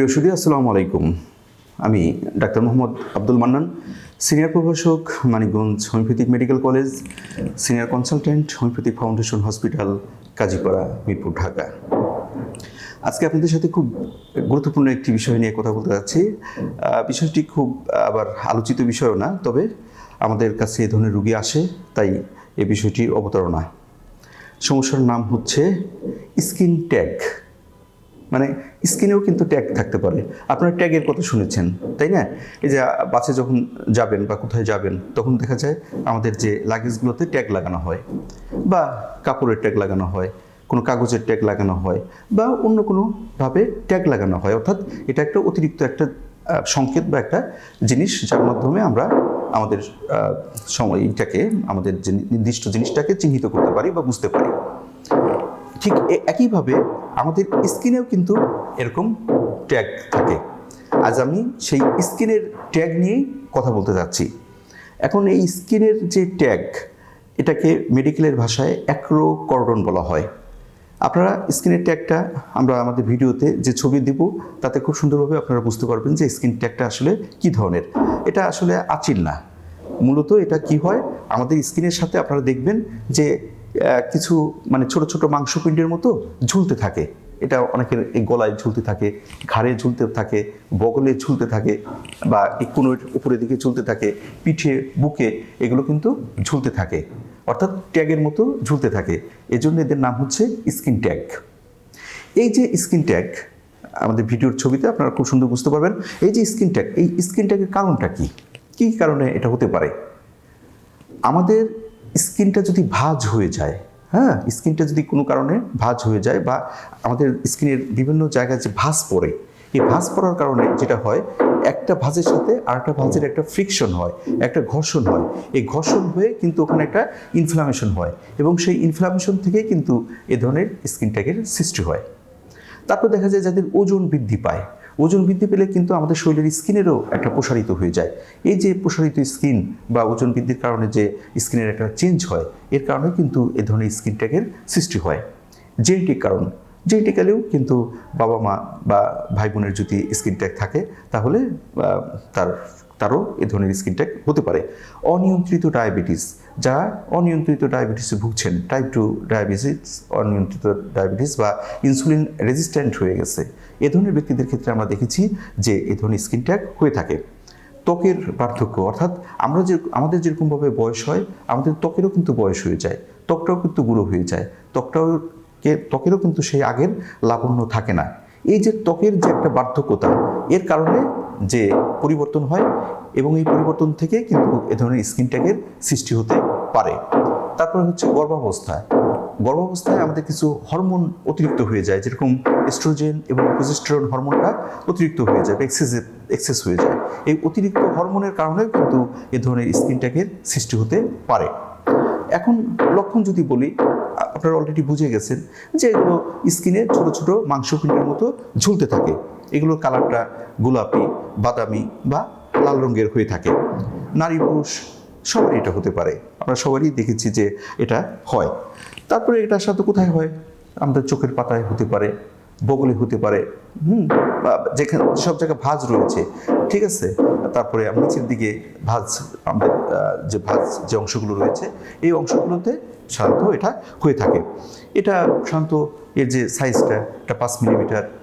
প্রিয় সুদী আসসালামু আলাইকুম। আমি ডাক্তার মোহাম্মদ আব্দুল মান্নান, সিনিয়র প্রভাষক Manikganj homeopathic medical college, senior consultant homeopathic foundation hospital, Kazipara, Mirpur, Dhaka. আজকে আপনাদের সাথে খুব গুরুত্বপূর্ণ একটি বিষয় নিয়ে কথা বলতে যাচ্ছি। বিষয়টি খুব আবার আলোচিত বিষয়ও না, তবে আমাদের কাছে এ ধরনের রুগী আসে, তাই এ বিষয়টির অবতারণা। সমস্যার নাম হচ্ছে স্কিন ট্যাগ। মানে স্কিনেও কিন্তু ট্যাগ থাকতে পারে। আপনারা ট্যাগের কথা শুনেছেন তাই না? এই যে বাসে যখন যাবেন বা কোথায় যাবেন তখন দেখা যায় আমাদের যে লাগেজগুলোতে ট্যাগ লাগানো হয় বা কাপড়ের ট্যাগ লাগানো হয় কোনো কাগজের ট্যাগ লাগানো হয় বা অন্য কোনোভাবে ট্যাগ লাগানো হয়। অর্থাৎ এটা একটা অতিরিক্ত একটা সংকেত বা একটা জিনিস যার মাধ্যমে আমরা আমাদের আহ, সময় এইটাকে আমাদের যে নির্দিষ্ট জিনিসটাকে চিহ্নিত করতে পারি বা বুঝতে পারি। ঠিক একইভাবে আমাদের স্কিনেও কিন্তু এরকম ট্যাগ থাকে। আজ আমি সেই স্কিনের ট্যাগ নিয়েই কথা বলতে যাচ্ছি। এখন এই স্কিনের যে ট্যাগ, এটাকে মেডিকেলের ভাষায় অ্যাক্রোকর্ডন বলা হয়। আপনারা স্কিনের ট্যাগটা, আমরা আমাদের ভিডিওতে যে ছবি দিব, তাতে খুব সুন্দরভাবে আপনারা বুঝতে পারবেন যে স্কিন ট্যাগটা আসলে কি ধরনের। এটা আসলে আচিল না। মূলত এটা কি হয়? আমাদের স্কিনের সাথে আপনারা দেখবেন যে কিছু মানে ছোট ছোট মাংসপিণ্ডের মতো ঝুলতে থাকে। এটা অনেকের এই গলায় ঝুলতে থাকে, ঘাড়ে ঝুলতে থাকে, বগলে ঝুলতে থাকে বা কোনোর উপরের দিকে ঝুলতে থাকে, পিঠে, বুকে এগুলো কিন্তু ঝুলতে থাকে। অর্থাৎ ট্যাগের মতো ঝুলতে থাকে। এজন্য এদের নাম হচ্ছে স্কিন ট্যাগ। এই যে স্কিন ট্যাগ, আমাদের ভিডিওর ছবিতে আপনারা খুব সুন্দর বুঝতে পারবেন, এই যে স্কিন ট্যাগ, এই স্কিন ট্যাগের কারণটা কি? কী কারণে এটা হতে পারে? আমাদের স্কিনটা যদি ভাঁজ হয়ে যায় হ্যাঁ স্কিনটা যদি কোনো কারণে ভাঁজ হয়ে যায় বা আমাদের স্কিনের বিভিন্ন জায়গায় যে ভাঁজ পড়ে, এই ভাঁজ পড়ার কারণে যেটা হয়, একটা ভাঁজের সাথে আরেকটা ভাঁজের একটা ফ্রিকশন হয়, একটা ঘর্ষণ হয়। এই ঘর্ষণ হয়ে কিন্তু ওখানে একটা ইনফ্লামেশন হয় এবং সেই ইনফ্লামেশন থেকে কিন্তু এ ধরনের স্কিন ট্যাগের সৃষ্টি হয়। তারপর দেখা যায় যাদের ওজন বৃদ্ধি পায় ওজন বৃদ্ধি পেলে কিন্তু আমাদের শরীরের স্কিনেরও একটা প্রসারিত হয়ে যায়। এই যে প্রসারিত স্কিন বা ওজন বৃদ্ধির কারণে যে স্কিনের একটা চেঞ্জ হয়, এর কারণে কিন্তু এ ধরনের স্কিন ট্যাগের সৃষ্টি হয়। জেনেটিক কারণ। জেনেটিক্যালিও কিন্তু বাবা মা বা ভাই বোনের যদি স্কিন ট্যাগ থাকে, তাহলে তার তারও এ ধরনের স্কিন ট্যাগ হতে পারে। অনিয়ন্ত্রিত ডায়াবেটিস যারা অনিয়ন্ত্রিত ডায়াবেটিসে ভুগছেন টাইপ টু ডায়াবেটিস অনিয়ন্ত্রিত ডায়াবেটিস বা ইনসুলিন রেজিস্ট্যান্ট হয়ে গেছে, এ ধরনের ব্যক্তিদের ক্ষেত্রে আমরা দেখেছি যে এ ধরনের স্কিন ট্যাগ হয়ে থাকে। ত্বকের পার্থক্য, অর্থাৎ আমরা যে, আমাদের যেরকমভাবে বয়স হয়, আমাদের ত্বকেরও কিন্তু বয়স হয়ে যায়, ত্বকটাও কিন্তু বুড়ো হয়ে যায়, ত্বকটাও ত্বকেরও কিন্তু সেই আগের লাবণ্য থাকে না। এই যে ত্বকের যে একটা বার্ধক্যতা, এর কারণে যে পরিবর্তন হয় এবং এই পরিবর্তন থেকে কিন্তু এ ধরনের স্কিন ট্যাগের সৃষ্টি হতে পারে। তারপরে হচ্ছে গর্ভাবস্থা। গর্ভাবস্থায় আমাদের কিছু হরমোন অতিরিক্ত হয়ে যায়, যেরকম এস্ট্রোজেন এবং প্রোজেস্টেরন হরমোনটা অতিরিক্ত হয়ে যায় এক্সেস এক্সেস হয়ে যায়। এই অতিরিক্ত হরমোনের কারণেও কিন্তু এ ধরনের স্কিন ট্যাগের সৃষ্টি হতে পারে। এখন লক্ষণ যদি বলি আপনারা অলরেডি বুঝে গেছেন যে এগুলো স্কিনে ছোট ছোট মাংসপিণ্ডের মতো ঝুলতে থাকে। এগুলোর কালারটা গোলাপি, বাদামি বা লাল রঙের হয়ে থাকে। নারী পুরুষ, সবারই এটা হতে পারে। আমরা সবারই দেখেছি যে এটা হয়। তারপরে এটার সাথে কোথায় হয়? আমাদের চোখের পাতায় হতে পারে, বগলে হতে পারে, হুম, বা যেখানে, সব জায়গায় ভাঁজ রয়েছে। ঠিক আছে? তারপরে নিচের দিকে ভাঁজ, আমাদের যে ভাঁজ, যে অংশগুলো রয়েছে, এই অংশগুলোতে সাধারণত এটা হয়ে থাকে। এটা সাধারণত এর যে সাইজটা এটা পাঁচ মিলিমিটার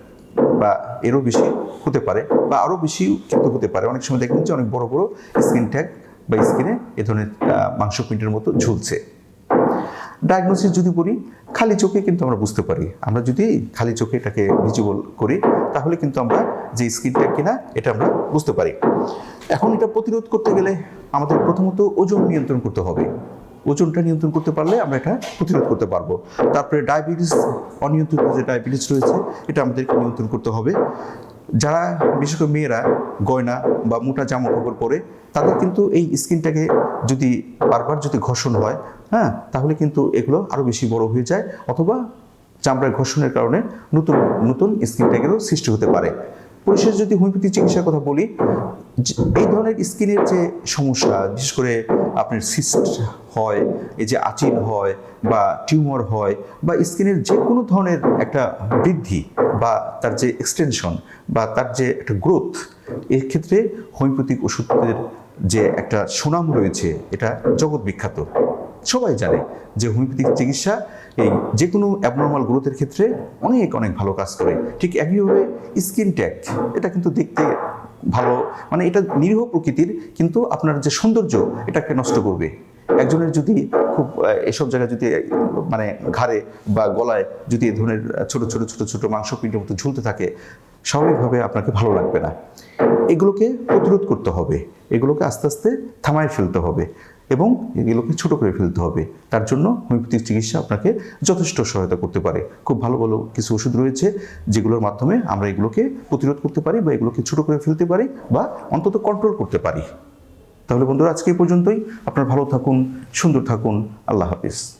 বা এরও বেশি হতে পারে বা আরও বেশি কিন্তু হতে পারে। অনেক সময় দেখবেন যে অনেক বড় বড় স্কিন ট্যাগ বা স্কিনে এ ধরনের মাংসপিণ্ডের মতো ঝুলছে। ডায়াগনোসিস যদি করি, খালি চোখে কিন্তু আমরা বুঝতে পারি। আমরা যদি খালি চোখে এটাকে ভিজিবল করি, তাহলে কিন্তু আমরা যে স্কিন স্কিনটা কিনা, এটা আমরা বুঝতে পারি। এখন এটা প্রতিরোধ করতে গেলে আমাদের প্রথমত ওজন নিয়ন্ত্রণ করতে হবে। ওজনটা নিয়ন্ত্রণ করতে পারলে আমরা এটা প্রতিরোধ করতে পারব। তারপরে ডায়াবেটিস, অনিয়ন্ত্রিত যে ডায়াবেটিস রয়েছে, এটা আমাদেরকে নিয়ন্ত্রণ করতে হবে। যারা, বিশেষ করে মেয়েরা, গয়না বা মোটা জামা কাপড় পরে, তাদের কিন্তু এই স্কিনটাকে যদি বারবার যদি ঘর্ষণ হয় হ্যাঁ তাহলে কিন্তু এগুলো আরও বেশি বড় হয়ে যায়, অথবা চামড়ার ঘর্ষণের কারণে নতুন নতুন স্কিন ট্যাগেরও সৃষ্টি হতে পারে। পরিশেষ যদি হোমিওপ্যাথি চিকিৎসার কথা বলি এই ধরনের স্কিনের যে সমস্যা, বিশেষ করে আপনার সিস্ট হয়, এই যে আচিল হয় বা টিউমার হয় বা স্কিনের যে কোনো ধরনের একটা বৃদ্ধি বা তার যে এক্সটেনশন বা তার যে একটা গ্রোথ এর ক্ষেত্রে হোমিওপ্যাথিক ওষুধের যে একটা সুনাম রয়েছে, এটা জগৎ বিখ্যাত। সবাই জানে যে হোমিওপ্যাথিক চিকিৎসা এই যে কোনো অ্যাবনর্মাল গ্রোথের ক্ষেত্রে অনেক অনেক ভালো কাজ করে। ঠিক একইভাবে স্কিন ট্যাগ এটা কিন্তু দেখতে ভালো। মানে এটা নিরীহ প্রকৃতির, কিন্তু আপনার যে সৌন্দর্য, এটাকে নষ্ট করবে। একজনের যদি খুব এসব জায়গায় যদি মানে ঘাড়ে বা গলায় যদি এ ধরনের ছোট ছোট ছোট ছোট মাংসপিণ্ডের মতো ঝুলতে থাকে, স্বাভাবিকভাবে আপনাকে ভালো লাগবে না। এগুলোকে প্রতিরোধ করতে হবে। এগুলোকে আস্তে আস্তে থামায় ফেলতে হবে। এবং এগুলোকে ছোট করে ফেলতে হবে। তার জন্য হোমিওপ্যাথিক চিকিৎসা আপনাকে যথেষ্ট সহায়তা করতে পারে। খুব ভালো ভালো কিছু ওষুধ রয়েছে যেগুলোর মাধ্যমে আমরা এগুলোকে প্রতিরোধ করতে পারি বা এগুলোকে ছোট করে ফেলতে পারি বা অন্তত কন্ট্রোল করতে পারি। তাহলে বন্ধুরা, আজকে এই পর্যন্তই। আপনার ভালো থাকুন, সুন্দর থাকুন। আল্লাহ হাফিজ।